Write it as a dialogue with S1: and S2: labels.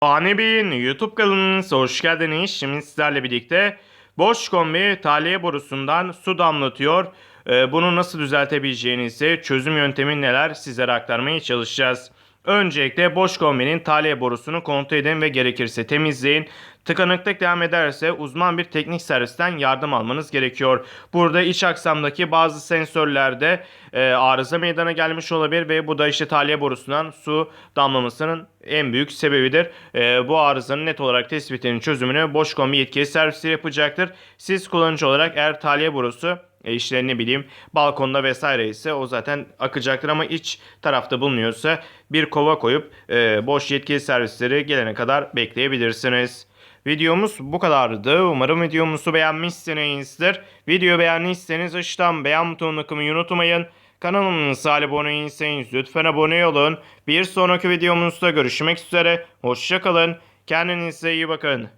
S1: Fani Bey'in YouTube kanalınıza hoş geldiniz. Şimdi sizlerle birlikte boş kombi tahliye borusundan su damlatıyor. Ee, Bunu nasıl düzeltebileceğinizi, çözüm yöntemi neler sizlere aktarmaya çalışacağız. Öncelikle boş kombinin tahliye borusunu kontrol edin ve gerekirse temizleyin. Tıkanıklık devam ederse uzman bir teknik servisten yardım almanız gerekiyor. Burada iç aksamdaki bazı sensörlerde e, arıza meydana gelmiş olabilir ve bu da işte tahliye borusundan su damlamasının en büyük sebebidir. E, bu arızanın net olarak tespitinin çözümünü boş kombi yetkili servisleri yapacaktır. Siz kullanıcı olarak eğer tahliye borusu e işte ne bileyim balkonda vesaire ise o zaten akacaktır ama iç tarafta bulunuyorsa bir kova koyup e, boş yetkili servisleri gelene kadar bekleyebilirsiniz. Videomuz bu kadardı. Umarım videomuzu beğenmişsinizdir. Video beğendiyseniz aşağıdan beğen butonuna kılmayı unutmayın. Kanalımıza abone değilseniz lütfen abone olun. Bir sonraki videomuzda görüşmek üzere. Hoşçakalın. Kendinize iyi bakın.